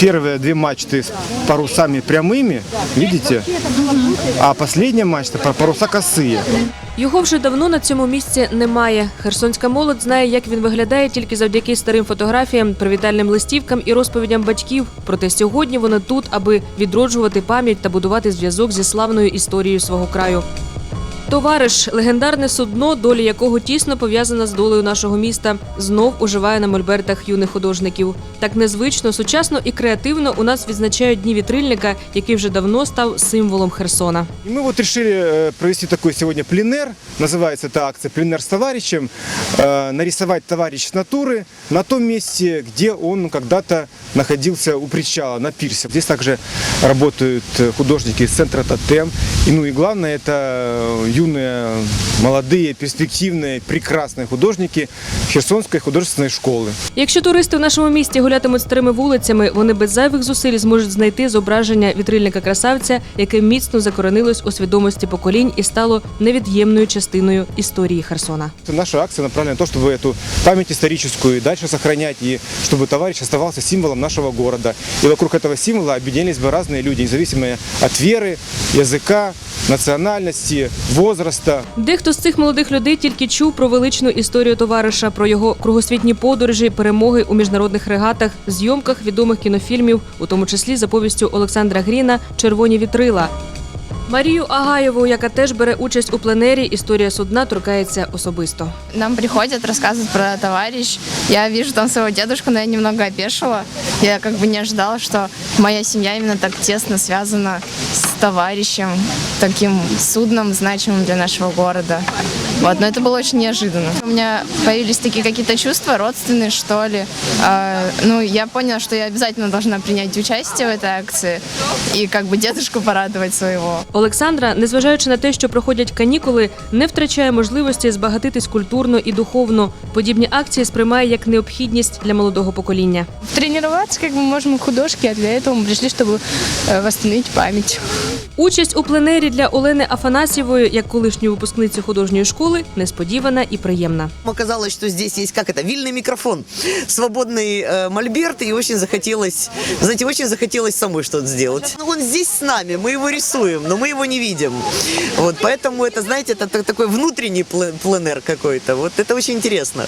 первые две мачты с парусами прямыми, видите? А последняя мачта пар- паруса косые. Його вже давно на цьому місці немає. Херсонська молодь знає, як він виглядає тільки завдяки старим фотографіям, привітальним листівкам і розповідям батьків. Проте сьогодні вони тут, аби відроджувати пам'ять та будувати зв'язок зі славною історією свого краю. Товариш, легендарне судно, доля якого тісно пов'язана з долею нашого міста, знов уживає на мольбертах юних художників. Так незвично, сучасно і креативно у нас відзначають дні вітрильника, який вже давно став символом Херсона. И мы вот решили э, провести такой сегодня пленер, называется эта акция «Пленер с товарищем», э, нарисовать товарищ с натуры на том месте, где он когда-то находился у причала, на пирсе. Здесь также работают э, художники из центра «Тотем». И, ну и главное, это э, юные, молодые, перспективные, прекрасные художники Херсонской художественной школы. Якщо туристи в нашому місті гулятимуть старими вулицями, вони без зайвих зусиль зможуть знайти зображення вітрильника красавця, яке міцно закоренилось у свідомості поколінь і стало невід'ємною частиною історії Херсона. Наша акция направлена на то, чтобы эту память историческую и дальше сохранять, и чтобы товарищ оставался символом нашего города. И вокруг этого символа объединились бы разные люди, независимо от веры, языка, национальности, возраста. Дехто з цих молодих людей тільки чув про величну історію товариша, про його кругосвітні подорожі, перемоги у міжнародних регатах, зйомках відомих кінофільмів, у тому числі за повістю Олександра Гріна Червоні вітрила. Марію Агаєву, яка теж бере участь у пленері, історія судна торкається особисто. Нам приходят, рассказывают про товарищ. Я вижу там своего дедушку, но я немного опешила. Я как бы не ожидала, что моя семья именно так тесно связана с товарищем, таким судном, значимым для нашего города. Вот, но это было очень неожиданно. У меня появились такие какие-то чувства родственные, что ли. А, ну, я поняла, что я обязательно должна принять участие в этой акции и как бы дедушку порадовать своего. Олександра, незважаючи на те, що проходять канікули, не втрачає можливості збагатитись культурно і духовно. Подібні акції сприймає як необхідність для молодого покоління. Тренироваться как бы можем художки, а для этого мы пришли, чтобы э, восстановить память. Участь у пленері для Олени Афанасьєвої, як колишньої випускниці художньої школи, несподівана і приємна. Оказалось, что здесь есть, как это, вильный микрофон, свободный э, мольберт, и очень захотелось, знаете, очень захотелось самой что-то сделать. Ну, Он здесь с нами, мы его рисуем, но мы его не видим. Вот, поэтому это, знаете, это так- такой внутренний пле- пленер какой-то. Вот это очень интересно.